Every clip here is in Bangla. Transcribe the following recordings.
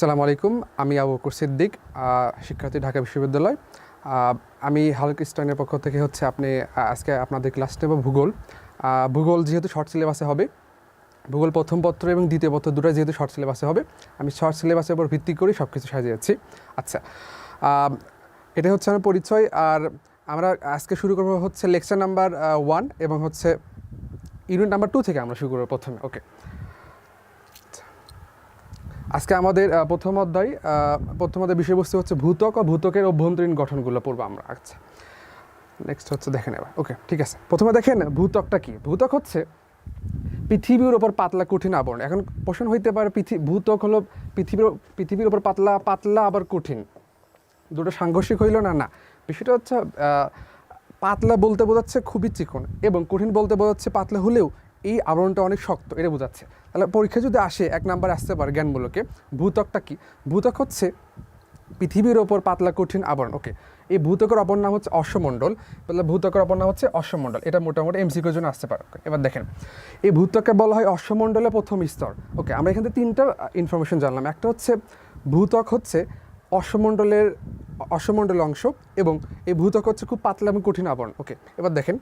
আসসালামু আলাইকুম, আমি আবু বকর সিদ্দিক শিক্ষার্থী ঢাকা বিশ্ববিদ্যালয়। আমি হালক স্টাইনের পক্ষ থেকে হচ্ছে আপনি আজকে আপনাদের ক্লাস নেব ভূগোল। ভূগোল যেহেতু শর্ট সিলেবাসে হবে, ভূগোল প্রথম পত্র এবং দ্বিতীয় পত্র দুটো যেহেতু শর্ট সিলেবাসে হবে, আমি শর্ট সিলেবাসের উপর ভিত্তি করে সব কিছু সাজিয়েছি আচ্ছা এটা হচ্ছে আমার পরিচয়, আর আমরা আজকে শুরু করব হচ্ছে লেকচার নাম্বার ওয়ান এবং হচ্ছে ইউনিট নাম্বার টু থেকে আমরা শুরু করব প্রথমে ওকে আজকে আমাদের প্রথম অধ্যায় প্রথম অধ্যায় বিষয়বস্তু হচ্ছে ভূতক ও ভূতকের অভ্যন্তরীণ গঠনগুলো পড়ব আমরা। আচ্ছা। নেক্সট হচ্ছে দেখেন এবার ওকে ঠিক আছে। প্রথমে দেখেন ভূতকটা কি? ভূতক হচ্ছে পৃথিবীর ওপর পাতলা, কঠিন আবরণ। এখন প্রশ্ন হইতে পারে পৃথিবী ভূতক হলো পৃথিবীর পৃথিবীর ওপর পাতলা পাতলা আবার কঠিন। দুটো সাংঘর্ষিক হইল না? না। বিষয়টা হচ্ছে পাতলা বলতে বোঝাচ্ছে খুবই চিকন এবং কঠিন বলতে বোঝাচ্ছে পাতলা হলেও এই আবরণটা অনেক শক্ত, এটা বোঝাচ্ছে। তাহলে পরীক্ষা যদি আসে, এক নাম্বার আসতে পারে জ্ঞানমূলকে ভূতকটা কি? ভূতক হচ্ছে পৃথিবীর ওপর পাতলা কঠিন আবরণ, ওকে। এই ভূতকের অপর নাম হচ্ছে অশ্বমণ্ডল, তাহলে ভূতকের অপর নাম হচ্ছে অশ্বমণ্ডল, এটা মোটামুটি এমসিকিউর জন্য আসতে পারে এবার দেখেন, এই ভূতককে বলা হয় অশ্বমণ্ডলের প্রথম স্তর, ওকে। আমরা এখান থেকে তিনটা ইনফরমেশন জানলাম, একটা হচ্ছে ভূতক হচ্ছে অশ্বমণ্ডলের, অশ্বমণ্ডল অংশ এবং এই ভূতক হচ্ছে খুব পাতলা এবং কঠিন আবরণ, ওকে। এবার দেখেন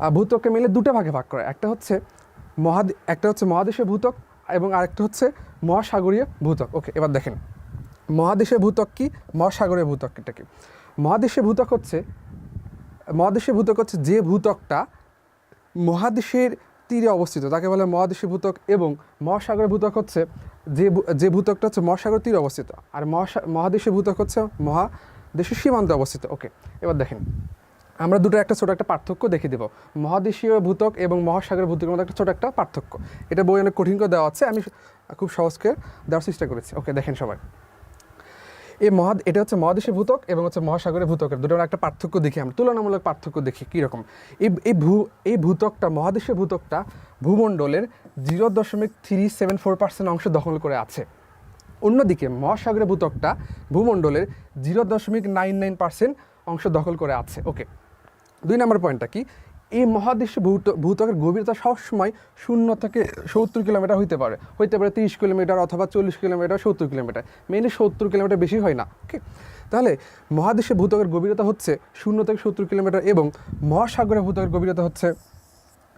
আহ, ভূতককে মিলে দুটো ভাগে ভাগ করে। একটা হচ্ছে মহাদ একটা হচ্ছে মহাদেশীয় ভূতক এবং আরেকটা হচ্ছে মহাসাগরীয় ভূতক। ওকে এবার দেখেন। মহাদেশীয় ভূতক কি? মহাসাগরীয় ভূতক এটা কি? মহাদেশীয় ভূতক হচ্ছে মহাদেশীয় ভূতক হচ্ছে যে ভূতকটা মহাদেশের তীরে অবস্থিত তাকে বলে মহাদেশীয় ভূতক এবং মহাসাগরের ভূতক হচ্ছে যে যে ভূতকটা হচ্ছে মহাসাগর তীরে অবস্থিত। আর মহাসা মহাদেশীয় ভূতক হচ্ছে মহাদেশের সীমান্তে অবস্থিত। ওকে এবার দেখেন। আমরা দুটো একটা ছোট একটা পার্থক্য দেখে দেব। মহাদেশীয় ভূতক এবং মহাসাগরের ভূতকের মধ্যে একটা ছোট একটা পার্থক্য। এটা বই অনেক কঠিন করে দেওয়া আছে, আমি খুব সহজকে দেওয়ার চেষ্টা করেছি। ওকে, দেখেন সবাই। এই মহা এটা হচ্ছে মহাদেশের ভূতক এবং হচ্ছে মহাসাগরের ভূতকের। দুটো একটা পার্থক্য দেখি আমরা। তুলনামূলক পার্থক্য দেখি কীরকম। এই এই ভূ এই ভূতকটা মহাদেশের ভূতকটা ভূমণ্ডলের জিরো দশমিক থ্রি সেভেন ফোর পার্সেন্ট অংশ দখল করে আছে। অন্যদিকে মহাসাগরের ভূতকটা ভূমণ্ডলের জিরো দশমিক নাইন নাইন পার্সেন্ট অংশ দখল করে আছে। ওকে দুই নম্বর পয়েন্টটা কি? এই মহাদেশে ভূত ভূতকের গভীরতা সবসময় শূন্য থেকে সত্তর কিলোমিটার হইতে পারে। হইতে পারে তিরিশ কিলোমিটার অথবা চল্লিশ কিলোমিটার, সত্তর কিলোমিটার। মেনলি সত্তর কিলোমিটার বেশি হয় না ওকে তাহলে মহাদেশে ভূতকের গভীরতা হচ্ছে শূন্য থেকে সত্তর কিলোমিটার এবং মহাসাগরে ভূতকের গভীরতা হচ্ছে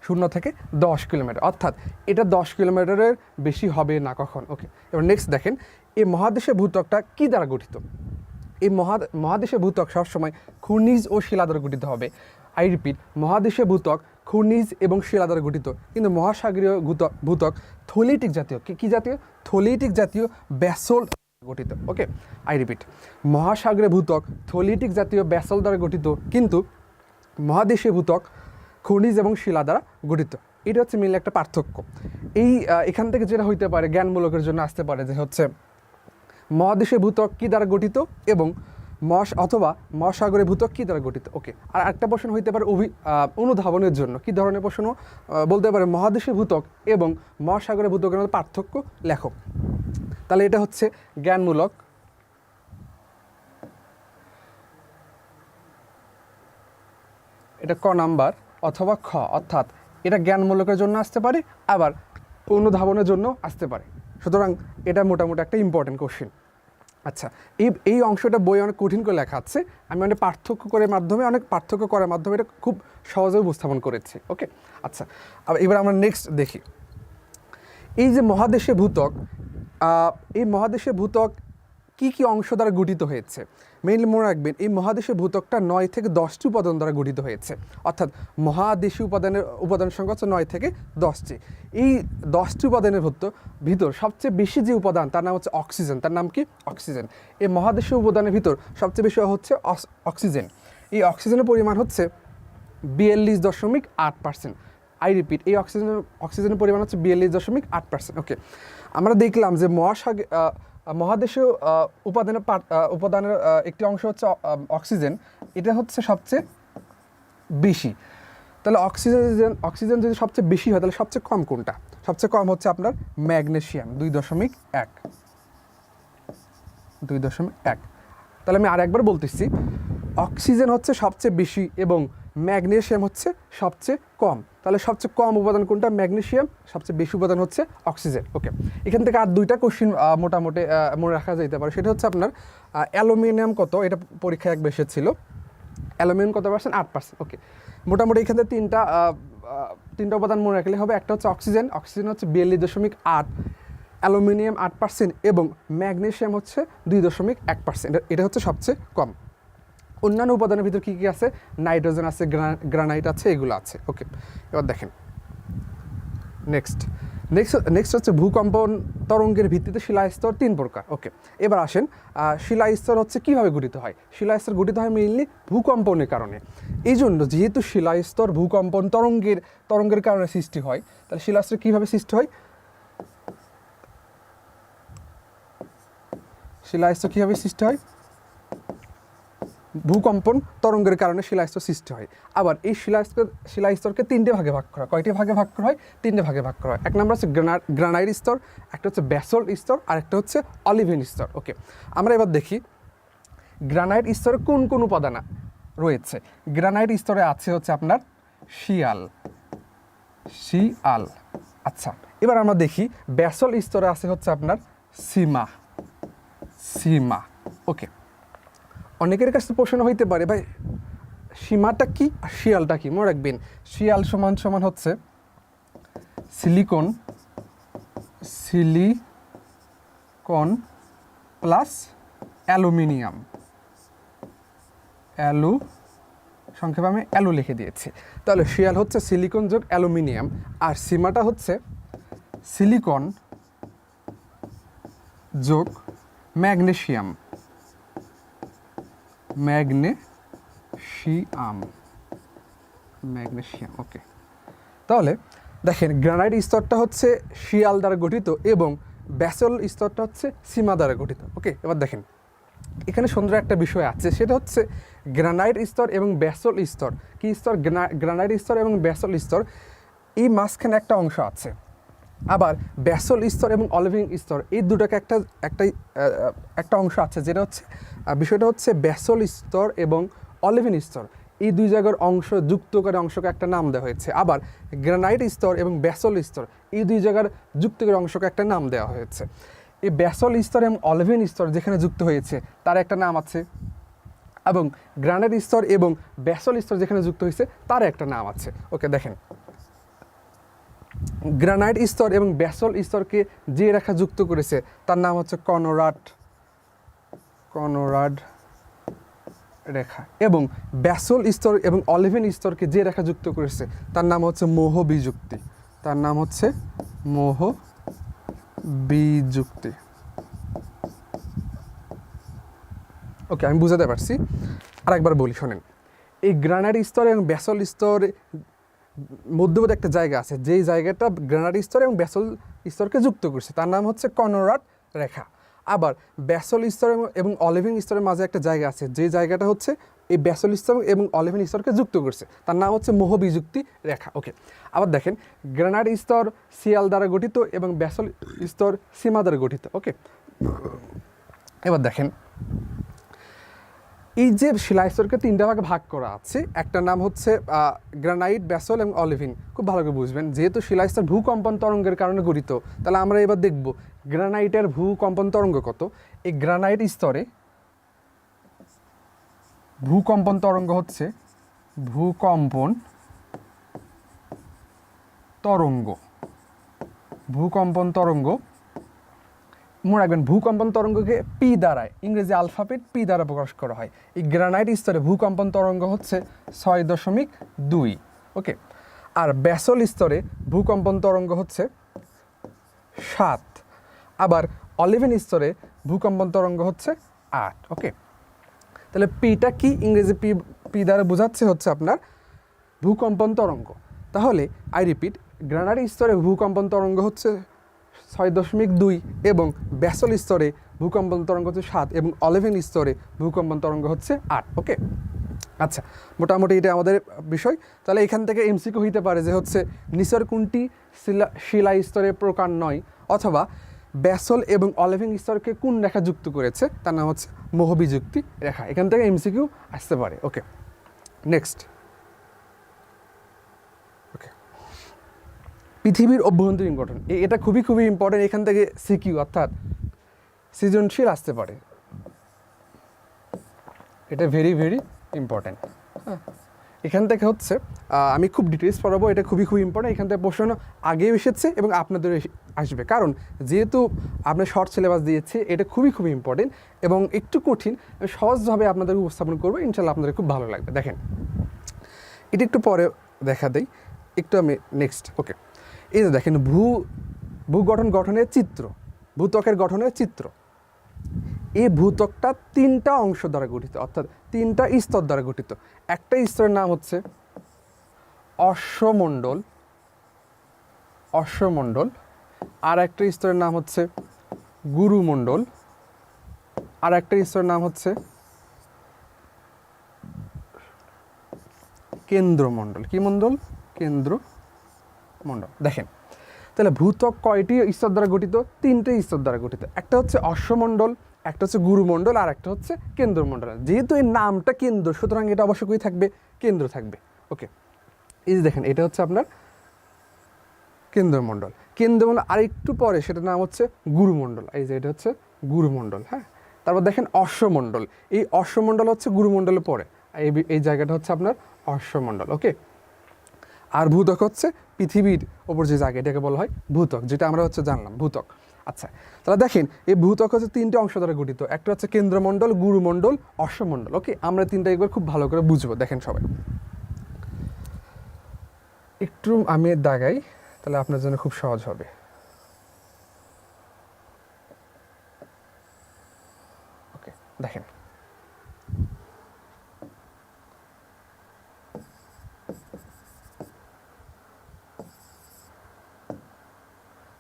শূন্য থেকে দশ কিলোমিটার। অর্থাৎ এটা দশ কিলোমিটারের বেশি হবে না কখন ওকে এবার নেক্সট দেখেন, এই মহাদেশে ভূতকটা কী দ্বারা গঠিত? এই মহা মহাদেশে ভূতক সবসময় খনিজ ও শিলা দ্বারা গঠিত হবে। আই রিপিট মহাদেশে ভূতক খনিজ এবং শিলা দ্বারা গঠিত। কিন্তু মহাসাগরীয় ভূতক ভূতক থলিটিক জাতীয়। কি জাতীয়? থলিটিক জাতীয় ব্যাসল গঠিত। Okay, I repeat. মহাসাগরে ভূতক থলিটিক জাতীয় ব্যাসল দ্বারা গঠিত, কিন্তু মহাদেশে ভূতক খনিজ এবং শিলা দ্বারা গঠিত। এটা হচ্ছে মিলে একটা পার্থক্য। এই এখান থেকে যেটা হইতে পারে, জ্ঞানমূলকের জন্য আসতে পারে যে হচ্ছে মহাদেশে ভূতক কী দ্বারা গঠিত এবং মহাস অথবা মহাসাগরে ভূতক কী দ্বারা গঠিত? ওকে আর একটা প্রশ্ন হইতে পারে অভি অনুধাবনের জন্য। কী ধরনের প্রশ্ন? বলতে পারে মহাদেশে ভূতক এবং মহাসাগরে ভূতকের মধ্যে পার্থক্য লেখক। তাহলে এটা হচ্ছে জ্ঞানমূলক। এটা ক নাম্বার অথবা খ, অর্থাৎ এটা জ্ঞানমূলকের জন্য আসতে পারে, আবার অনুধাবনের জন্য আসতে পারে। সুতরাং এটা মোটামুটি একটা ইম্পর্টেন্ট কোশ্চেন আচ্ছা এই এই অংশটা বই অনেক কঠিন করে লেখা আছে। আমি অনেক পার্থক্য করে মাধ্যমে, অনেক পার্থক্য করার মাধ্যমে এটা খুব সহজে উপস্থাপন করেছি, ওকে? আচ্ছা আবার এবার আমরা নেক্সট দেখি। এই যে মহাদেশে ভূতক এই মহাদেশে ভূতক কি কি অংশ দ্বারা গঠিত হয়েছে? মেইনলি মনে রাখবেন এই মহাদেশে ভূতকটা নয় থেকে দশটি উপাদান দ্বারা গঠিত হয়েছে। অর্থাৎ মহাদেশী উপাদানের উপাদান সংখ্যা হচ্ছে নয় থেকে দশটি। এই দশটি উপাদানের ভিতর ভিতর সবচেয়ে বেশি যে উপাদান তার নাম হচ্ছে অক্সিজেন। তার নাম কি? অক্সিজেন। এই মহাদেশীয় উপাদানের ভিতর সবচেয়ে বেশি হচ্ছে অক্সিজেন। এই অক্সিজেনের পরিমাণ হচ্ছে বিয়াল্লিশ দশমিক আট পার্সেন্ট। আই রিপিট এই অক্সিজেনের অক্সিজেনের পরিমাণ হচ্ছে বিয়াল্লিশ দশমিক আট পার্সেন্ট। ওকে আমরা দেখলাম যে মহাসাগ আহ, মহাদেশীয় উপাদানের উপাদানের একটি অংশ হচ্ছে অক্সিজেন। এটা হচ্ছে সবচেয়ে বেশি। তাহলে অক্সিজেন অক্সিজেন যদি সবচেয়ে বেশি হয়, তাহলে সবচেয়ে কম কোনটা? সবচেয়ে কম হচ্ছে আপনার ম্যাগনেশিয়াম দুই দশমিক এক। দুই দশমিক এক। তাহলে আমি আর একবার বলতেছি, অক্সিজেন হচ্ছে সবচেয়ে বেশি এবং ম্যাগনেশিয়াম হচ্ছে সবচেয়ে কম। তাহলে সবচেয়ে কম উপাদান কোনটা? ম্যাগনেশিয়াম সবচেয়ে বেশি উপাদান হচ্ছে অক্সিজেন। ওকে এখান থেকে আর দুইটা কোশ্চিন মোটামুটি মনে রাখা যেতে পারে। সেটা হচ্ছে আপনার অ্যালুমিনিয়াম কত? এটা পরীক্ষায় এক বেশি ছিল। অ্যালুমিনিয়াম কত পার্সেন্ট আট পার্সেন্ট ওকে মোটামুটি এখানে তিনটা আহ, আহ, তিনটা উপাদান মনে রাখলে হবে। একটা হচ্ছে অক্সিজেন। অক্সিজেন হচ্ছে বিয়াল্লিশ দশমিক আট। অ্যালুমিনিয়াম আট পার্সেন্ট এবং ম্যাগনেশিয়াম হচ্ছে দুই দশমিক এক পার্সেন্ট এটা হচ্ছে সবচেয়ে কম। অন্যান্য উপাদানের ভিতর কী কী আছে? নাইট্রোজেন আছে গ্রানাইট আছে, এগুলো আছে। ওকে, এবার দেখেন। নেক্সট নেক্সট নেক্সট হচ্ছে ভূকম্পন তরঙ্গের ভিত্তিতে শিলাস্তর তিন প্রকার। ওকে, এবার আসেন শিলাস্তর হচ্ছে কীভাবে গঠিত হয়? শিলাস্তর গঠিত হয় মেইনলি ভূকম্পনের কারণে। এই জন্য যেহেতু শিলাস্তর ভূকম্পন তরঙ্গের তরঙ্গের কারণে সৃষ্টি হয়, তাহলে শিলাস্তর কীভাবে সৃষ্টি হয়? শিলাস্তর কীভাবে সৃষ্টি হয়? ভূকম্পন তরঙ্গের কারণে শিলাস্তর সৃষ্টি হয়। আবার এই শিলাস্তর, শিলাস্তরকে তিনটে ভাগে ভাগ করা কয়টি ভাগে ভাগ করা হয়? তিনটে ভাগে ভাগ করা হয়। এক নম্বর হচ্ছে গ্রানা গ্রানাইট স্তর, একটা হচ্ছে ব্যাসল্ট স্তর, আর একটা হচ্ছে অলিভেন স্তর। ওকে, আমরা এবার দেখি গ্রানাইট স্তরে কোন কোন উপাদান রয়েছে। গ্রানাইট স্তরে আছে হচ্ছে আপনার শিয়াল। শিয়াল। আচ্ছা এবার আমরা দেখি ব্যাসল স্তরে আছে হচ্ছে আপনার সীমা। সীমা। ওকে অনেকের কাছে প্রশ্ন হইতে পারে, ভাই, সীমাটা কি আর শিয়ালটা কি? মনে রাখবেন, শিয়াল সমান সমান হচ্ছে silicon silicon plus aluminium alu সংক্ষেপে আমি অ্যালু লিখে দিয়েছি। তাহলে শিয়াল হচ্ছে সিলিকন যোগ অ্যালুমিনিয়াম আর সীমাটা হচ্ছে সিলিকন যোগ ম্যাগনেশিয়াম ম্যাগনেশিয়াম। ম্যাগনেশিয়াম ওকে তাহলে দেখেন, গ্রানাইট স্তরটা হচ্ছে শিয়াল দ্বারা গঠিত এবং ব্যাসল স্তরটা হচ্ছে সীমা দ্বারা গঠিত ওকে এবার দেখেন, এখানে সুন্দর একটা বিষয় আছে, সেটা হচ্ছে গ্রানাইট স্তর এবং ব্যাসল স্তর। কি স্তর? গ্রানা- গ্রানাইট স্তর এবং ব্যাসল স্তর, এই মাঝখানে একটা অংশ আছে। আবার ব্যাসল স্তর এবং অলিভিং স্তর, এই দুটাকে একটা একটাই একটা অংশ আছে যেটা হচ্ছে বিষয়টা হচ্ছে ব্যাসল স্তর এবং অলিভিন স্তর। এই দুই জায়গার অংশ যুক্ত করে অংশকে একটা নাম দেওয়া হয়েছে। আবার গ্রানাইট স্তর এবং ব্যাসল স্তর, এই দুই জায়গার যুক্ত করে অংশকে একটা নাম দেওয়া হয়েছে। এই ব্যাসল স্তর এবং অলিভিন স্তর যেখানে যুক্ত হয়েছে, তার একটা নাম আছে। এবং গ্রানাইট স্তর এবং ব্যাসল স্তর যেখানে যুক্ত হয়েছে, তার একটা নাম আছে। ওকে, দেখেন। গ্রানাইট স্তর এবং ব্যাসল স্তরকে যে রেখা যুক্ত করেছে। তার নাম হচ্ছে কনোরাট কনোরাড রেখা এবং ব্যাসল স্তর এবং অলিভেন স্তরকে যে রেখা যুক্ত করেছে। তার নাম হচ্ছে মোহ বিযুক্তি তার নাম হচ্ছে মোহ বিযুক্তি ওকে, আমি বুঝাতে পারছি। আরেকবার বলি, শোনেন। এই গ্রানাইট স্তর এবং ব্যাসল স্তর মধ্যবর্তী একটা জায়গা আছে, যেই জায়গাটা গ্রানাইট স্তর এবং ব্যাসল স্তরকে যুক্ত করছে। তার নাম হচ্ছে কনোরাট রেখা। আবার ব্যাসল স্তর এবং- অলিভিন স্তরের মাঝে একটা জায়গা আছে যে জায়গাটা হচ্ছে এই ব্যাসল স্তর এবং অলিভিন স্তরকে যুক্ত করছে। তার নাম হচ্ছে মোহ বিযুক্তি রেখা। ওকে আবার দেখেন গ্রানাইট স্তর সিয়াল দ্বারা গঠিত এবং ব্যাসল স্তর সীমা দ্বারা গঠিত। ওকে এবার দেখেন এই যে শিলাস্তরকে তিনটা ভাগে ভাগ করা আছে, একটা নাম হচ্ছে গ্রানাইট ব্যাসল এবং অলিভিন খুব ভালো করে বুঝবেন, যেহেতু শিলাস্তর ভূকম্পন তরঙ্গের কারণে গঠিত, তাহলে আমরা এবার দেখব গ্রানাইটের ভূকম্পন তরঙ্গ কত? এই গ্রানাইট স্তরে ভূকম্পন তরঙ্গ হচ্ছে ভূকম্পন তরঙ্গ। ভূকম্পন তরঙ্গ মনে রাখবেন, ভূকম্পন তরঙ্গকে পি দ্বারায়, ইংরেজি আলফাবেট পি দ্বারা প্রকাশ করা হয়। এই গ্রানাইট স্তরে ভূকম্পন তরঙ্গ হচ্ছে ছয় দশমিক দুই ওকে আর ব্যাসল স্তরে ভূকম্পন তরঙ্গ হচ্ছে সাত, আবার অলিভেন স্তরে ভূকম্পন তরঙ্গ হচ্ছে আট ওকে তাহলে পিটা কি ইংরেজি পি পি দ্বারা বোঝাচ্ছে হচ্ছে আপনার ভূকম্পন তরঙ্গ। তাহলে আই রিপিট গ্রানারি স্তরে ভূকম্পন তরঙ্গ হচ্ছে ছয় দশমিক দুই এবং ব্যাসল স্তরে ভূকম্পন তরঙ্গ হচ্ছে সাত এবং অলেভেন স্তরে ভূকম্পন তরঙ্গ হচ্ছে আট, ওকে? আচ্ছা মোটামুটি এটা আমাদের বিষয়। তাহলে এখান থেকে এমসিকিউ হইতে পারে যে হচ্ছে নিচের কোনটি শিলা শিলা স্তরে প্রকার নয়, অথবা ব্যাসল এবং অলেভিং স্তরকে কোন রেখা যুক্ত করেছে? তার নাম হচ্ছে মোহবিযুক্তি রেখা। এখান থেকে এমসিকিউ আসতে পারে, ওকে? নেক্সট পৃথিবীর অভ্যন্তরীণ গঠন। এটা খুবই খুবই ইম্পর্টেন্ট এখান থেকে সিকিউ, অর্থাৎ সৃজনশীল আসতে পারে। এটা ভেরি ভেরি ইম্পর্ট্যান্ট এখান থেকে হচ্ছে আমি খুব ডিটেলস পড়াবো, এটা খুবই খুবই ইম্পর্টেন্ট এখান থেকে প্রশ্ন আগেও এসেছে এবং আপনাদের আসবে। কারণ যেহেতু আপনার শর্ট সিলেবাস দিয়েছে, এটা খুবই খুবই ইম্পর্টেন্ট এবং একটু কঠিন সহজভাবে আপনাদের উপস্থাপন করব। ইনশাল্লাহ আপনাদের খুব ভালো লাগবে। দেখেন, এটা একটু পরে দেখা দেই, একটু আমি নেক্সট ওকে এই যে দেখেন, ভূ, ভূগঠন গঠনের চিত্র, ভূত্বকের গঠনের চিত্র। এই ভূত্বকটা তিনটা অংশ দ্বারা গঠিত, অর্থাৎ তিনটা স্তর দ্বারা গঠিত। একটা স্তরের নাম হচ্ছে অশ্বমণ্ডল অশ্বমণ্ডল। আর একটা স্তরের নাম হচ্ছে গুরুমণ্ডল। আর একটা স্তরের নাম হচ্ছে কেন্দ্রমণ্ডল। কি মণ্ডল? কেন্দ্র। মণ্ডল দেখেন, তাহলে ভূত্বক কয়টি ঈশ্বর দ্বারা গঠিত? তিনটে ঈশ্বর দ্বারা গঠিত। একটা হচ্ছে অশ্বমণ্ডল, একটা হচ্ছে গুরুমণ্ডল, আর একটা হচ্ছে কেন্দ্রমণ্ডল। যেহেতু এই নামটা কেন্দ্র, সুতরাং এটা অবশ্যই থাকবে? কেন্দ্র থাকবে। ওকে, এই যে দেখেন, এটা হচ্ছে আপনার কেন্দ্রমণ্ডল। কেন্দ্রমণ্ডল আর একটু পরে, সেটার নাম হচ্ছে গুরুমণ্ডল। এই যে এটা হচ্ছে গুরুমণ্ডল হ্যাঁ? তারপর দেখেন অশ্বমণ্ডল। এই অশ্বমণ্ডল হচ্ছে গুরুমণ্ডলের পরে। এই জায়গাটা হচ্ছে আপনার অশ্বমণ্ডল, ওকে? আর ভূতক হচ্ছে পৃথিবীর ওপর যে জায়গা এটাকে বলা হয় ভূতক, যেটা আমরা হচ্ছে জানলাম, ভূতক। আচ্ছা তাহলে দেখেন, এই ভূতক হচ্ছে তিনটে অংশ দ্বারা গঠিত। একটা হচ্ছে কেন্দ্রমণ্ডল, গুরুমণ্ডল, অশ্বমণ্ডল। ওকে, আমরা তিনটা একবার খুব ভালো করে বুঝব, দেখেন সবাই। একটু আমি দাগাই, তাহলে আপনার জন্য খুব সহজ হবে। ওকে, দেখেন।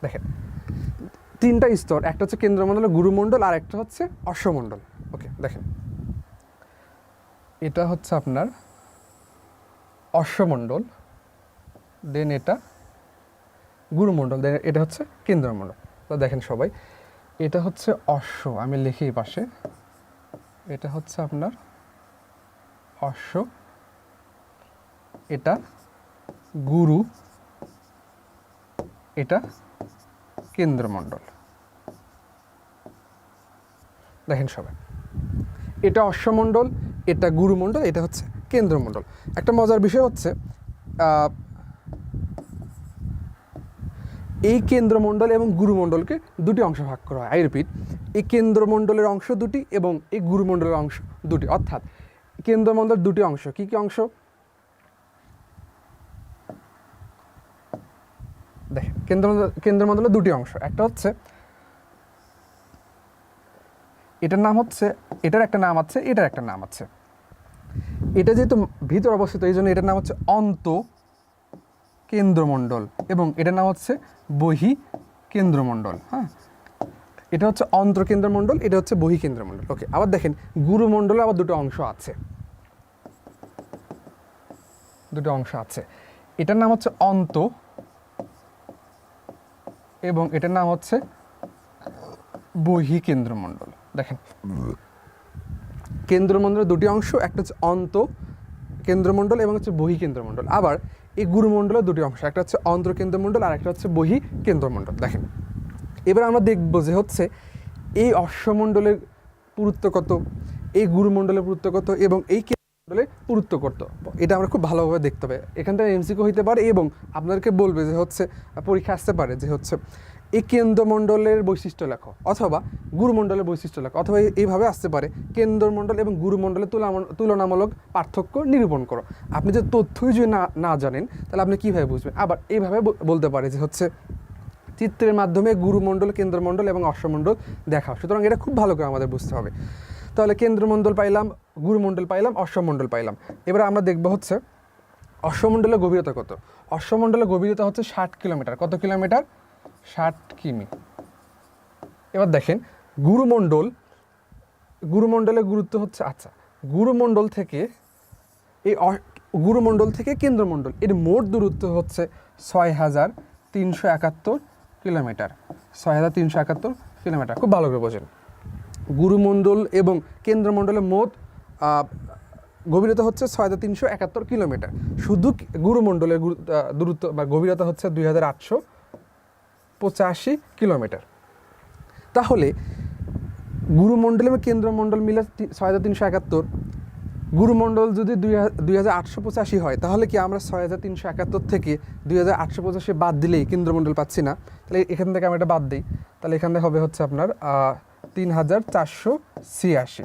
দেখেন, তিনটা স্তর, একটা হচ্ছে কেন্দ্রমণ্ডল, গুরুমণ্ডল, আর একটা হচ্ছে অশ্বমণ্ডল। ওকে দেখেন। এটা হচ্ছে আপনার অশ্বমণ্ডল দেন এটা গুরুমণ্ডল দেন এটা হচ্ছে কেন্দ্রমণ্ডল। তো দেখেন সবাই, এটা হচ্ছে অশ্ব, আমি লিখি পাশে। এটা হচ্ছে আপনার অশ্ব, এটা গুরু, এটা কেন্দ্রমণ্ডল। দেখেন সবাই, এটা অশ্বমণ্ডল, এটা গুরুমণ্ডল, এটা হচ্ছে কেন্দ্রমণ্ডল। একটা মজার বিষয় হচ্ছে এই কেন্দ্রমণ্ডল এবং গুরুমণ্ডলকে দুটি অংশ ভাগ করা হয়। আই রিপিট এই কেন্দ্রমণ্ডলের অংশ দুটি এবং এই গুরুমণ্ডলের অংশ দুটি। অর্থাৎ কেন্দ্রমণ্ডল দুটি অংশ, কি কি অংশ? দেখেন কেন্দ্রমণ্ডল কেন্দ্রমণ্ডলের দুটি অংশ। একটা হচ্ছে, এটার নাম হচ্ছে, এটার একটা নাম আছে, এটার একটা নাম আছে। এটা যেহেতু ভিতর অবস্থিত, এই জন্য এটার নাম হচ্ছে অন্ত কেন্দ্রমণ্ডল এবং এটার নাম হচ্ছে বহি কেন্দ্রমণ্ডল হ্যাঁ? এটা হচ্ছে অন্তর কেন্দ্রমণ্ডল, এটা হচ্ছে বহি কেন্দ্রমণ্ডল। ওকে, আবার দেখেন, গুরুমণ্ডলে আবার দুটো অংশ আছে। দুটো অংশ আছে। এটার নাম হচ্ছে অন্ত এবং এটার নাম হচ্ছে বহি কেন্দ্রমণ্ডল দেখেন। কেন্দ্রমণ্ডলের দুটি অংশ, একটা হচ্ছে অন্ত কেন্দ্রমণ্ডল এবং হচ্ছে বহি কেন্দ্রমণ্ডল আবার এই গুরুমণ্ডলের দুটি অংশ, একটা হচ্ছে অন্তর কেন্দ্রমণ্ডল আর একটা হচ্ছে বহি কেন্দ্রমণ্ডল দেখেন। এবার আমরা দেখব যে হচ্ছে এই অশ্বমণ্ডলের পুরুত্ব কত, এই গুরুমণ্ডলের পুরুত্ব কত এবং এই কেন্দ্রমণ্ডলের পুরুত্ব কত এটা আমরা খুব ভালোভাবে দেখতে হবে এখান থেকে এমসিকিউ হইতে পারে এবং আপনাদেরকে বলবে যে হচ্ছে পরীক্ষা আসতে পারে যে হচ্ছে এই কেন্দ্রমণ্ডলের বৈশিষ্ট্য লেখো অথবা গুরুমণ্ডলের বৈশিষ্ট্য লেখো অথবা এইভাবে আসতে পারে। কেন্দ্রমণ্ডল এবং গুরুমণ্ডলের তুলনা- তুলনামূলক পার্থক্য নিরূপণ করো। আপনি যে তথ্যই যদি না না জানেন, তাহলে আপনি কীভাবে বুঝবেন? আবার এইভাবে বলতে পারে যে হচ্ছে, চিত্রের মাধ্যমে গুরুমণ্ডল, কেন্দ্রমণ্ডল এবং অশ্বমণ্ডল দেখা সুতরাং এটা খুব ভালো করে আমাদের বুঝতে হবে। তাহলে কেন্দ্রমণ্ডল পাইলাম, গুরুমণ্ডল পাইলাম, অশ্বমণ্ডল পাইলাম। এবার আমরা দেখব হচ্ছে, অশ্বমণ্ডলের গভীরতা কত? অশ্বমণ্ডলের গভীরতা হচ্ছে ষাট কিলোমিটার। কত কিলোমিটার? ষাট কিমি। এবার দেখেন, গুরুমণ্ডল, গুরুমণ্ডলের গুরুত্ব হচ্ছে আচ্ছা গুরুমণ্ডল থেকে এই গুরুমণ্ডল থেকে কেন্দ্রমণ্ডল, এর মোট দূরত্ব হচ্ছে ছয় হাজার তিনশো একাত্তর কিলোমিটার। ছয় হাজার তিনশো একাত্তর কিলোমিটার। খুব ভালো বোঝেন। গুরুমণ্ডল এবং কেন্দ্রমণ্ডলের মোট গভীরতা হচ্ছে ছয় হাজার তিনশো একাত্তর কিলোমিটার। শুধু গুরুমণ্ডলের দূরত্ব বা গভীরতা হচ্ছে দুই হাজার আটশো পঁচাশি কিলোমিটার। তাহলে, গুরুমণ্ডল এবং কেন্দ্রমণ্ডল মিলে ছয় হাজার তিনশো একাত্তর। গুরুমণ্ডল যদি দুই হাজার আটশো পঁচাশি হয়, তাহলে কি আমরা ছয় হাজার তিনশো একাত্তর থেকে দুই হাজার আটশো পঁচাশি বাদ দিলেই কেন্দ্রমণ্ডল পাচ্ছি না? তাহলে এখান থেকে আমরা এটা বাদ দিই। তাহলে এখানে হবে হচ্ছে আপনার তিন হাজার চারশো ছিয়াশি।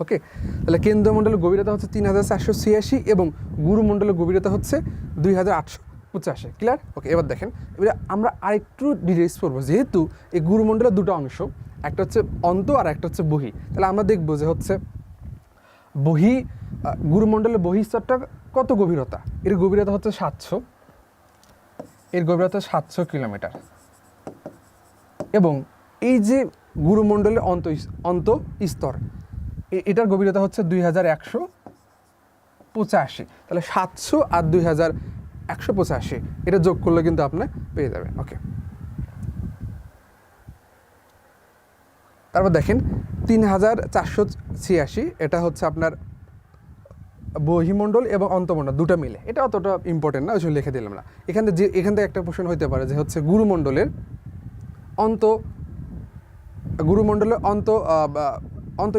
ওকে? তাহলে কেন্দ্রমণ্ডলের গভীরতা হচ্ছে তিন হাজার চারশো ছিয়াশি এবং গুরুমণ্ডলের গভীরতা হচ্ছে দুই হাজার আটশো পঁচাশি। ক্লিয়ার ওকে, এবার দেখেন, এবারে আমরা আরেকটু ডিটেলস পড়ব। যেহেতু এই গুরুমণ্ডলের দুটো অংশ, একটা হচ্ছে অন্ত আর একটা হচ্ছে বহি। তাহলে আমরা দেখব যে হচ্ছে বহি গুরুমণ্ডলের বহিস্তরটা কত গভীরতা? এর গভীরতা হচ্ছে সাতশো। এর গভীরতা সাতশো কিলোমিটার। এবং এই যে গুরুমণ্ডলের অন্ত অন্ত স্তর এটার গভীরতা হচ্ছে দুই হাজার একশো পঁচাশি। তাহলে সাতশো আর দুই হাজার একশো পঁচাশি। এটা যোগ করলে কিন্তু আপনি পেয়ে যাবেন। ওকে। তারপর দেখেন, তিন হাজার চারশো ছিয়াশি, এটা হচ্ছে আপনার বহিমণ্ডল এবং অন্তমণ্ডল, দুটো মিলে। এটা অতটা ইম্পর্টেন্ট না, ওই লিখে দিলাম না। এখান থেকে যে, এখান থেকে একটা প্রশ্ন হইতে পারে যে হচ্ছে গুরুমণ্ডলের অন্ত গুরুমণ্ডলের অন্ত অন্ত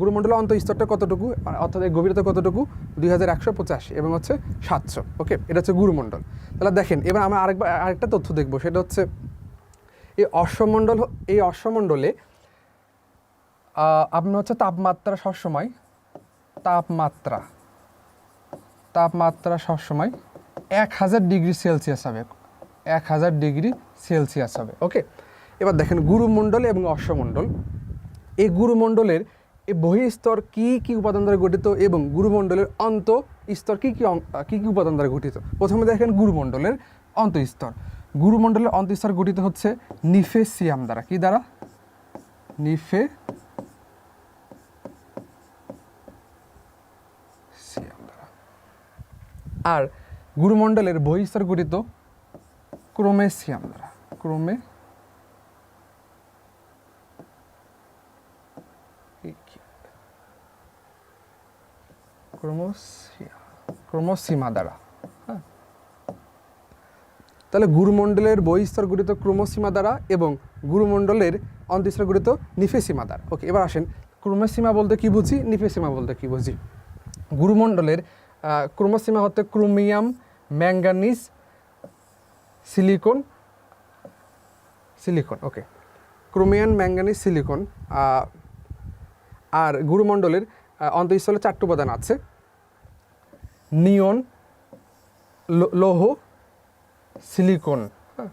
গুরুমণ্ডলের অন্ত স্তরটা কতটুকু? অর্থাৎ এর গভীরতা কতটুকু? দুই হাজার একশো পঁচাশি এবং হচ্ছে সাতশো, ওকে? এটা হচ্ছে গুরুমণ্ডল। তাহলে দেখেন, এবার আমরা আরেকবার, আরেকটা তথ্য দেখব, সেটা হচ্ছে এই অশ্বমণ্ডল, এই অশ্বমণ্ডলে আপনার হচ্ছে তাপমাত্রা সবসময়, তাপমাত্রা তাপমাত্রা সবসময় এক হাজার ডিগ্রি সেলসিয়াস হবে, এক হাজার ডিগ্রি সেলসিয়াস হবে, ওকে? এবার দেখেন গুরুমণ্ডল এবং অশ্বমণ্ডল। এই গুরুমণ্ডলের এই বহিস্তর কী কী উপাদান দ্বারা গঠিত এবং গুরুমণ্ডলের অন্ত স্তর কী কী কী কী উপাদান দ্বারা গঠিত? প্রথমে দেখেন গুরুমণ্ডলের অন্তঃস্তর গুরুমণ্ডলের অন্তঃস্তর গঠিত হচ্ছে নিফেসিয়াম দ্বারা। কী দ্বারা? নিফে আর গুরুমণ্ডলের বহিস্তর গঠিত ক্রোমেসিয়াম দ্বারা। ক্রোমে ক্রোমোসিয়া ক্রোমোসীমা দ্বারা হ্যাঁ। তাহলে গুরুমণ্ডলের বহিস্তর গঠিত ক্রোমোসীমা দ্বারা এবং গুরুমণ্ডলের অন্তঃস্তর গঠিত নিফেসীমা দ্বারা ওকে, এবার আসেন, ক্রোমোসীমা বলতে কি বুঝি, নিফেসীমা বলতে কি বুঝি? গুরুমণ্ডলের ক্রোমোসীমা হতে chromium, manganese, silicon silicon, okay. Chromium manganese, silicon আর গুরুমণ্ডলের অন্তঃস্থলে চারটি উপাদান আছে। নিয়ন লৌহ সিলিকন। হ্যাঁ,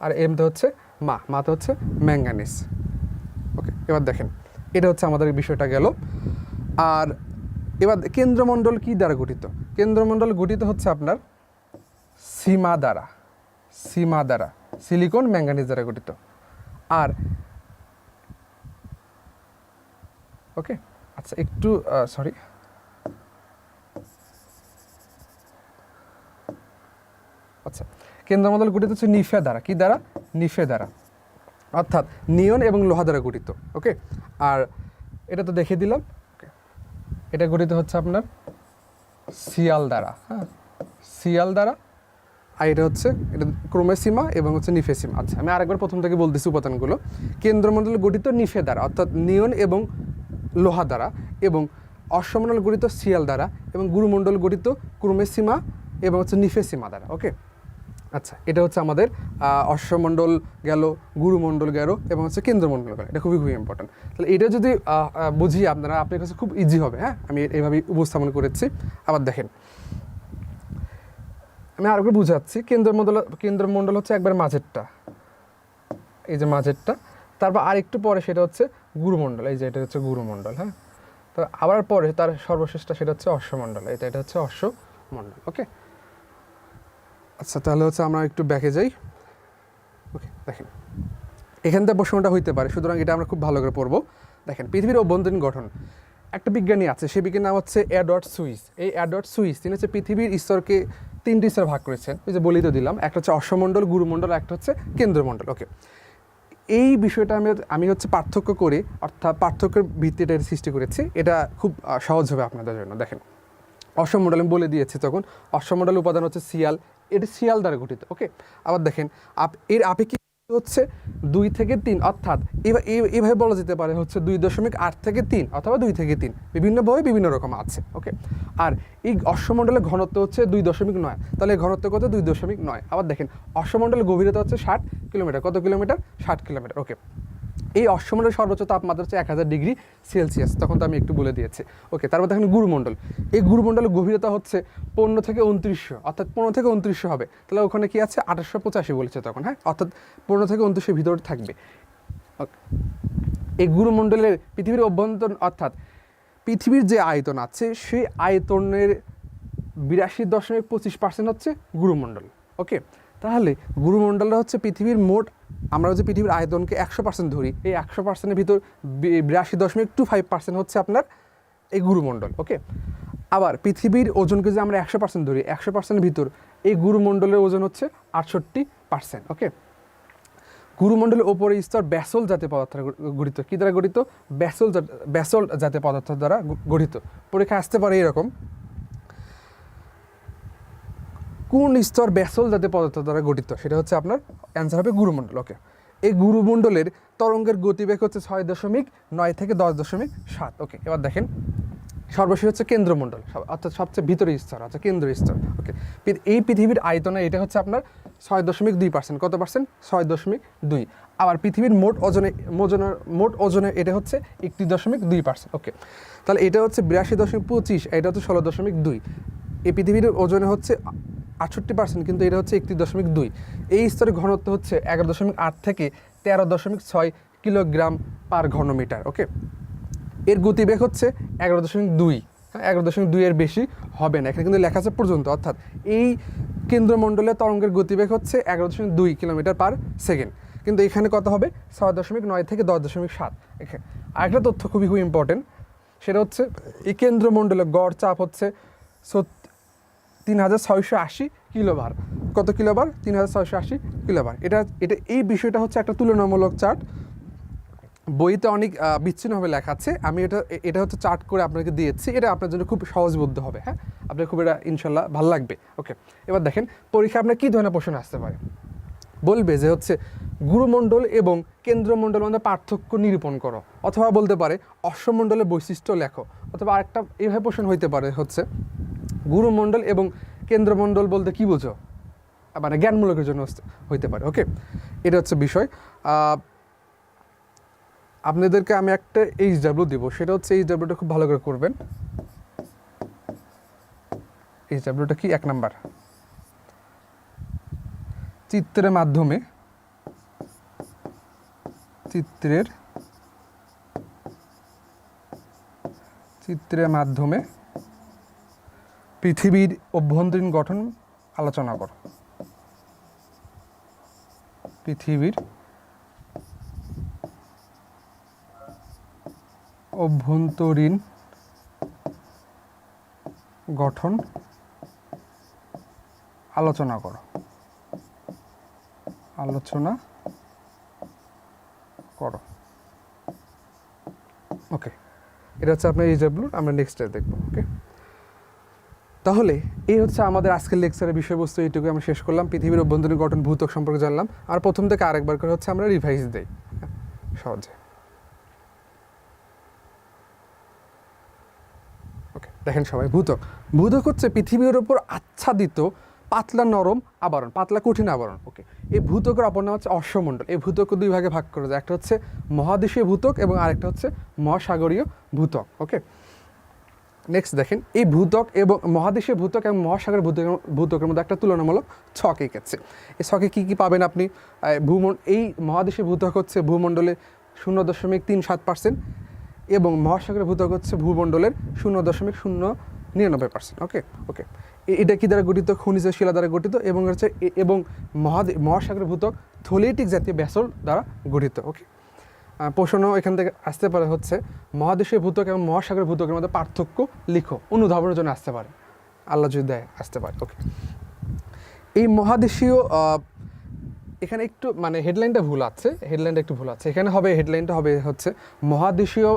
আর এমতে হচ্ছে মা মাতে হচ্ছে ম্যাঙ্গানিস ওকে এবার দেখেন এটা হচ্ছে আমাদের বিষয়টা গেল। আর এবার কেন্দ্রমণ্ডল কি দ্বারা গঠিত? কেন্দ্রমণ্ডল গঠিত হচ্ছে আপনার সীমা দ্বারা সীমা দ্বারা সিলিকন ম্যাঙ্গানিজ দ্বারা গঠিত। আর ওকে আচ্ছা একটু সরি আচ্ছা কেন্দ্রমণ্ডল গঠিত হচ্ছে নিফে দ্বারা। কি দ্বারা? নিফে দ্বারা। অর্থাৎ নিয়ন এবং লোহা দ্বারা গঠিত। ওকে আর এটা তো দেখে দিলাম। এটা গঠিত হচ্ছে আপনার সিয়াল দ্বারা। হ্যাঁ? সিয়াল দ্বারা। আর এটা হচ্ছে, এটা ক্রোমেসিমা এবং হচ্ছে নিফেসিমা আচ্ছা আমি আরেকবার প্রথম থেকে বলতেছি উপাদানগুলো। কেন্দ্রমণ্ডল গঠিত নিফে দ্বারা, অর্থাৎ নিয়ন এবং লোহা দ্বারা এবং অশ্বমণ্ডল গঠিত শিয়াল দ্বারা এবং গুরুমণ্ডল গঠিত ক্রোমেসিমা এবং হচ্ছে নিফেসিমা দ্বারা ওকে আচ্ছা এটা হচ্ছে আমাদের অশ্বমণ্ডল গেল, গুরুমণ্ডল গেল এবং হচ্ছে কেন্দ্রমণ্ডল গেল, এটা খুবই খুবই ইম্পর্টেন্ট তাহলে এটা যদি বুঝি আপনারা, আপনার কাছে খুব ইজি হবে হ্যাঁ? আমি এইভাবেই উপস্থাপন করেছি, আবার দেখেন। আমি আরেকবার বুঝাচ্ছি, কেন্দ্রমণ্ডল কেন্দ্রমণ্ডল হচ্ছে একবার মাঝেরটা। এই যে মাঝেরটা তারপর আরেকটু পরে সেটা হচ্ছে গুরুমণ্ডল, এই যে এটা হচ্ছে গুরুমণ্ডল হ্যাঁ? তো আবার পরে তার সর্বশেষটা সেটা হচ্ছে অশ্বমণ্ডল, এটা এটা হচ্ছে অশ্বমণ্ডল, ওকে? আচ্ছা তাহলে হচ্ছে আমরা একটু ব্যাকে যাই। ওকে, দেখেন। এখান থেকে প্রশ্নটা হইতে পারে, সুতরাং এটা আমরা খুব ভালো করে পড়ব। দেখেন, পৃথিবীর অভ্যন্তরীণ গঠন। একটা বিজ্ঞানী আছে, সেই বিজ্ঞানীর নাম হচ্ছে অ্যাডওয়ার্ড সুইস। এই অ্যাডওয়ার্ড সুইস, তিনি হচ্ছে পৃথিবীর স্তরকে তিনটি স্তর ভাগ করেছেন। ওই যে বলি তো দিলাম, একটা হচ্ছে অশ্বমণ্ডল, গুরুমণ্ডল একটা হচ্ছে কেন্দ্রমণ্ডল, ওকে? এই বিষয়টা আমি আমি হচ্ছে পার্থক্য করে, অর্থাৎ পার্থক্যের ভিত্তিটা সৃষ্টি করেছি। এটা খুব সহজ হবে আপনাদের জন্য, দেখেন। অসম মডেল আমি বলে দিয়েছি তখন। অসম মডেল উপাদান হচ্ছে শিয়াল। এটি শিয়াল দ্বারা গঠিত ওকে আবার দেখেন, আপ, এর আপেক্ষিক হচ্ছে দুই থেকে তিন, অর্থাৎ এইভাবে বলা যেতে পারে হচ্ছে দুই দশমিক আট থেকে তিন অথবা দুই থেকে তিন। বিভিন্ন বই বিভিন্ন রকম আছে, ওকে? আর এই অশ্বমণ্ডলের ঘনত্ব হচ্ছে দুই দশমিক নয়। তাহলে ঘনত্ব কত? দুই দশমিক নয়। আবার দেখেন, অশ্বমণ্ডলের গভীরতা হচ্ছে ষাট কিলোমিটার। কত কিলোমিটার? ষাট কিলোমিটার, ওকে? এই অশ্বমণ্ডলের সর্বোচ্চ তাপমাত্রা হচ্ছে এক হাজার ডিগ্রি সেলসিয়াস। তখন তো আমি একটু বলে দিয়েছি। ওকে, তারপর দেখেন গুরুমণ্ডল। এই গুরুমণ্ডলের গভীরতা হচ্ছে পনেরো থেকে উনত্রিশশো, অর্থাৎ পনেরো থেকে উনত্রিশশো হবে। তাহলে ওখানে কি আছে? আঠাশশো পঁচাশি বলেছে তখন হ্যাঁ? অর্থাৎ পনেরো থেকে উনত্রিশের ভিতরে থাকবে. এই গুরুমণ্ডলের পৃথিবীর অভ্যন্তর অর্থাৎ পৃথিবীর যে আয়তন আছে, সেই আয়তনের বিরাশি দশমিক পঁচিশ পার্সেন্ট হচ্ছে গুরুমণ্ডল। ওকে তাহলে গুরুমণ্ডলটা হচ্ছে পৃথিবীর মোট, আমরা যে পৃথিবীর আয়তনকে একশো পার্সেন্ট ধরি, এই একশো পার্সেন্টের ভিতর বিরাশি দশমিক টু ফাইভ পার্সেন্ট হচ্ছে আপনার এই গুরুমণ্ডল ওকে আবার পৃথিবীর ওজনকে যে আমরা একশো পার্সেন্ট ধরি, একশো পার্সেন্টের ভিতর এই গুরুমণ্ডলের ওজন হচ্ছে আটষট্টি পার্সেন্ট ওকে গুরুমণ্ডলের ওপরে স্তর ব্যাসল জাতীয় পদার্থ গঠিত। কী দ্বারা গঠিত? ব্যাসল ব্যাসল জাতীয় পদার্থ দ্বারা গঠিত। পরীক্ষা আসতে পারে এরকম। কোন স্তর ব্যাসল জাতীয় পদার্থ দ্বারা গঠিত? সেটা হচ্ছে আপনার অ্যান্সার হবে গুরুমণ্ডল ওকে এই গুরুমণ্ডলের তরঙ্গের গতিবেগ হচ্ছে ছয় দশমিক নয় থেকে দশ দশমিক সাত। ওকে এবার দেখেন। সর্বশেষ হচ্ছে কেন্দ্রমণ্ডল। অর্থাৎ সবচেয়ে ভিতরের স্তর অর্থাৎ কেন্দ্র স্তর। ওকে এই পৃথিবীর আয়তনে এটা হচ্ছে আপনার ছয় দশমিক দুই পার্সেন্ট কত পার্সেন্ট ছয় দশমিক দুই। আবার পৃথিবীর মোট ওজনে ওজনের মোট ওজনে এটা হচ্ছে একটি দশমিক দুই পার্সেন্ট ওকে তাহলে এটা হচ্ছে বিরাশি দশমিক পঁচিশ, এটা হচ্ছে ষোলো দশমিক দুই। এই পৃথিবীর ওজনে হচ্ছে আটষট্টি পার্সেন্ট কিন্তু এটা হচ্ছে একটি দশমিক দুই। এই স্তরের ঘনত্ব হচ্ছে এগারো দশমিক আট থেকে তেরো দশমিক ছয় কিলোগ্রাম পার ঘনমিটার, ওকে? এর গতিবেগ হচ্ছে এগারো দশমিক দুই। এগারো দশমিক দুইয়ের বেশি হবে না। এখানে কিন্তু লেখা আছে পর্যন্ত, অর্থাৎ এই কেন্দ্রমণ্ডলে তরঙ্গের গতিবেগ হচ্ছে এগারো দশমিক দুই কিলোমিটার পার সেকেন্ড। কিন্তু এখানে কত হবে? ছয় দশমিক নয় থেকে দশ দশমিক সাত। এখানে আরেকটা তথ্য খুবই খুবই ইম্পর্টেন্ট সেটা হচ্ছে এই কেন্দ্রমণ্ডলে গড় চাপ হচ্ছে তিন হাজার ছয়শো আশি কিলোবার। কত কিলোবার? তিন হাজার ছয়শো আশি কিলোবার। এটা এটা, এই বিষয়টা হচ্ছে একটা তুলনামূলক চার্ট। বইতে অনেক বিচ্ছিন্নভাবে লেখা আছে। আমি এটা এটা হচ্ছে চার্ট করে আপনাকে দিয়েছি। এটা আপনার জন্য খুব সহজবোধ্য হবে হ্যাঁ? আপনার খুব এটা ইনশাল্লাহ ভালো লাগবে। ওকে, এবার দেখেন, পরীক্ষা আপনার কী ধরনের প্রশ্ন আসতে পারে? বলবে যে হচ্ছে, গুরুমণ্ডল এবং কেন্দ্রমণ্ডল মধ্যে পার্থক্য নিরূপণ করো। অথবা বলতে পারে, অশ্বমণ্ডলের বৈশিষ্ট্য লেখো। অথবা আরেকটা এইভাবে প্রশ্ন হইতে পারে হচ্ছে গুরুমণ্ডল এবং কেন্দ্রমণ্ডল বলতে কি বোঝো? মানে জ্ঞানমূলকের জন্য হইতে পারে ওকে এটা হচ্ছে বিষয়। আপনাদেরকে আমি একটা এইচ ডাব্লিউ দিব, সেটা হচ্ছে এইচ ডাব্লিউটা খুব ভালো করে করবেন। এইচ ডাব্লিউটা কি? এক নাম্বার। চিত্রের মাধ্যমে চিত্রের চিত্রের মাধ্যমে পৃথিবীর অভ্যন্তরীণ গঠন আলোচনা করো। পৃথিবীর অভ্যন্তরীণ গঠন আলোচনা করো। আলোচনা করো। ওকে এটা হচ্ছে আপনার ইজাবলু আমরা নেক্সট ডে দেখব ওকে তাহলে এই হচ্ছে আমাদের আজকের লেকচারের বিষয়বস্তু এইটুকু আমরা শেষ করলাম। পৃথিবীর অভ্যন্তরীণ গঠন ভূতক সম্পর্কে জানলাম। আর প্রথম থেকে আরেকবার করে হচ্ছে আমরা রিভাইজ দেই। হ্যাঁ, সহজে। ওকে দেখেন সবাই ভূতক। ভূতক হচ্ছে পৃথিবীর ওপর আচ্ছাদিত পাতলা নরম আবরণ পাতলা কঠিন আবরণ। ওকে এই ভূতকের অপর নাম হচ্ছে অশ্বমণ্ডল। এই ভূতক দুই ভাগে ভাগ করে যায়। একটা হচ্ছে মহাদেশীয় ভূতক এবং আরেকটা হচ্ছে মহাসাগরীয় ভূতক। ওকে নেক্সট দেখেন, এই ভূতক এবং মহাদেশীয় ভূতক এবং মহাসাগরের ভূতকের ভূতকের মধ্যে একটা তুলনামূলক ছক এঁকেছে। এই ছকে কী কী পাবেন আপনি? ভূমন, এই মহাদেশীয় ভূতক হচ্ছে ভূমণ্ডলে শূন্য দশমিক তিন সাত পার্সেন্ট এবং মহাসাগরের ভূতক হচ্ছে ভূমণ্ডলের শূন্য দশমিক শূন্য নিরানব্বই পার্সেন্ট ওকে ওকে এটা কি দ্বারা গঠিত? খনিজ শিলা দ্বারা গঠিত এবং হচ্ছে এবং মহাদে মহাসাগরের ভূতক থোলেটিক জাতীয় ব্যাসল দ্বারা গঠিত। ওকে প্রশ্নও এখান থেকে আসতে পারে হচ্ছে, মহাদেশীয় ভূতক এবং মহাসাগরের ভূতকের মধ্যে পার্থক্য লিখো, অনুধাবনের জন্য আসতে পারে। আল্লাহ যদি দেয়, আসতে পারে ওকে এই মহাদেশীয় এখানে একটু মানে হেডলাইনটা ভুল আছে হেডলাইনটা একটু ভুল আছে। এখানে হবে হেডলাইনটা হবে হচ্ছে, মহাদেশীয়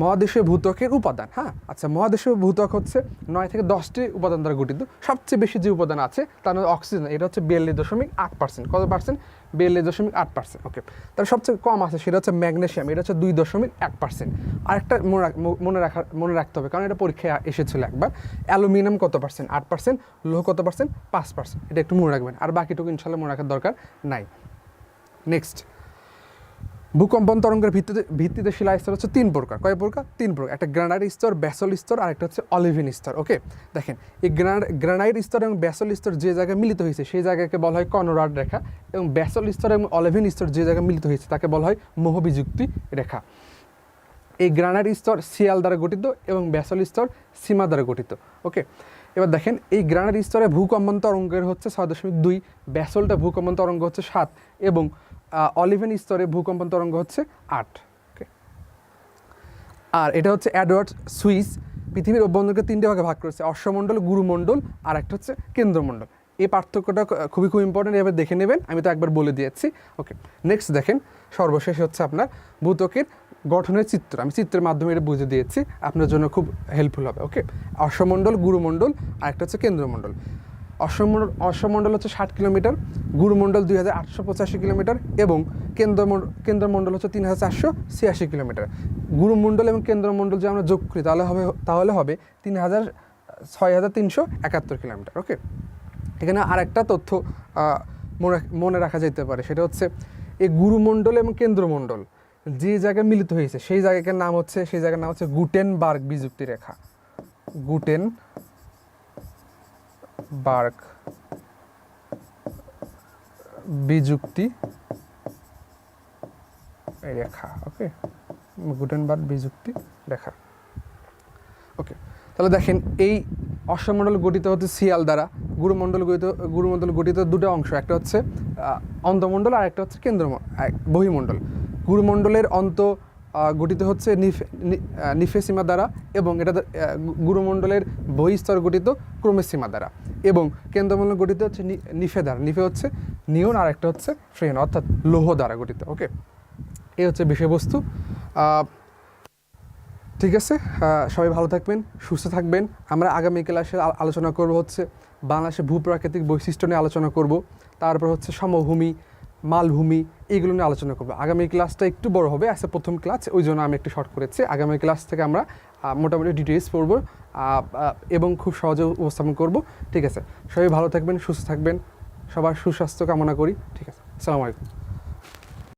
মহাদেশীয় ভূত্বকের উপাদান হ্যাঁ? আচ্ছা মহাদেশীয় ভূত্বক হচ্ছে নয় থেকে দশটি উপাদান দ্বারা গঠিত। সবচেয়ে বেশি যে উপাদান আছে, তার মধ্যে অক্সিজেন। এটা হচ্ছে বিয়াল্লিশ দশমিক আট পার্সেন্ট। কত পার্সেন্ট? বিয়াল্লিশ দশমিক আট পার্সেন্ট। ওকে তার সবচেয়ে কম আছে সেটা হচ্ছে ম্যাগনেশিয়াম। এটা হচ্ছে দুই দশমিক এক পার্সেন্ট। আরেকটা মনে মনে রাখা, মনে রাখতে হবে, কারণ এটা পরীক্ষায় এসেছিল একবার। অ্যালুমিনিয়াম কত পার্সেন্ট? আট পার্সেন্ট। লোহ কত পার্সেন্ট? পাঁচ পার্সেন্ট। এটা একটু মনে রাখবেন। আর বাকিটুকু ইনশাল্লাহ মনে রাখার দরকার নাই। নেক্সট ভূকম্পন তরঙ্গের ভিত্তিতে ভিত্তিতে শিলা স্তর হচ্ছে তিন প্রকার। কয় প্রকার? তিন প্রকার। একটা গ্রানাইট স্তর, ব্যাসল স্তর, আর একটা হচ্ছে অলিভিন স্তর, ওকে? দেখেন, এই গ্রানাইট স্তর এবং ব্যাসল স্তর যে জায়গায় মিলিত হয়েছে, সেই জায়গাকে বলা হয় কনরাড রেখা এবং ব্যাসল স্তর এবং অলিভিন স্তর যে জায়গায় মিলিত হয়েছে, তাকে বলা হয় মোহবিযুক্তি রেখা। এই গ্রানাইট স্তর সিয়াল দ্বারা গঠিত এবং ব্যাসল স্তর সীমা দ্বারা গঠিত, ওকে? এবার দেখেন, এই গ্রানাইট স্তরে ভূকম্পন তরঙ্গের হচ্ছে ছয় দশমিক দুই, ব্যাসলটা ভূকম্পন তরঙ্গ হচ্ছে সাত এবং অলিভেন স্তরে ভূকম্পন তরঙ্গ হচ্ছে আট। ওকে আর এটা হচ্ছে অ্যাডওয়ার্ড সুইস। পৃথিবীর অভ্যন্তরকে তিনটে ভাগে ভাগ করেছে, অশ্বমণ্ডল, গুরুমণ্ডল আর একটা হচ্ছে কেন্দ্রমণ্ডল। এই পার্থক্যটা খুবই খুব ইম্পর্টেন্ট এবার দেখে নেবেন। আমি তো একবার বলে দিয়েছি। ওকে নেক্সট দেখেন, সর্বশেষ হচ্ছে আপনার ভূতকের গঠনের চিত্র। আমি চিত্রের মাধ্যমে এটা বুঝে দিয়েছি। আপনার জন্য খুব হেল্পফুল হবে। ওকে অশ্বমণ্ডল, গুরুমণ্ডল আর একটা হচ্ছে কেন্দ্রমণ্ডল। অশ্বমণ্ডল অশ্বমণ্ডল হচ্ছে ষাট কিলোমিটার গুরুমণ্ডল দুই হাজার আটশো পঁচাশি কিলোমিটার এবং কেন্দ্রমণ্ডল কেন্দ্রমণ্ডল হচ্ছে তিন হাজার চারশো ছিয়াশি কিলোমিটার। গুরুমণ্ডল এবং কেন্দ্রমণ্ডল যদি আমরা যোগ করি, তাহলে হবে তাহলে হবে তিন হাজার ছয় হাজার তিনশো একাত্তর কিলোমিটার, ওকে? এখানে আরেকটা তথ্য মনে রাখা যেতে পারে, সেটা হচ্ছে এই গুরুমণ্ডল এবং কেন্দ্রমণ্ডল যে জায়গায় মিলিত হয়েছে, সেই জায়গাটার নাম হচ্ছে সেই জায়গার নাম হচ্ছে গুটেনবার্গ বিযুক্তি রেখা গুটেন বার্গ বিযুক্তি। রেখা, ওকে? গুটেনবার্গ বিযুক্তি রেখা। ওকে, তাহলে দেখেন এই অশ্বমণ্ডল গঠিত হচ্ছে শিয়াল দ্বারা, গুরুমণ্ডল গঠিত গুরুমণ্ডল গঠিত দুটো অংশ, একটা হচ্ছে অন্তমণ্ডল আর একটা হচ্ছে কেন্দ্র বহিমণ্ডল। গুরুমণ্ডলের অন্ত গঠিত হচ্ছে নিফে নিফেসীমা দ্বারা এবং এটা গুরুমণ্ডলের বহিস্তর গঠিত ক্রমেসীমা দ্বারা এবং কেন্দ্রমণ্ডল গঠিত হচ্ছে নিফে দ্বারা। নিফে হচ্ছে নিয়ন আর একটা হচ্ছে ফ্রেন, অর্থাৎ লৌহ দ্বারা গঠিত ওকে এই হচ্ছে বিষয়বস্তু। ঠিক আছে? সবাই ভালো থাকবেন, সুস্থ থাকবেন। আমরা আগামী ক্লাসে আলোচনা করব হচ্ছে বাংলাদেশের ভূপ্রাকৃতিক বৈশিষ্ট্য নিয়ে আলোচনা করব। তারপর হচ্ছে সমভূমি, মালভূমি এইগুলো নিয়ে আলোচনা করব। আগামী ক্লাসটা একটু বড় হবে আজকে প্রথম ক্লাস ওই জন্য আমি একটু শর্ট করেছি। আগামী ক্লাস থেকে আমরা মোটামুটি ডিটেলস পড়ব এবং খুব সহজে উপস্থাপন করব। ঠিক আছে? সবাই ভালো থাকবেন, সুস্থ থাকবেন, সবার সুস্বাস্থ্য কামনা করি। ঠিক আছে? আসসালামু আলাইকুম।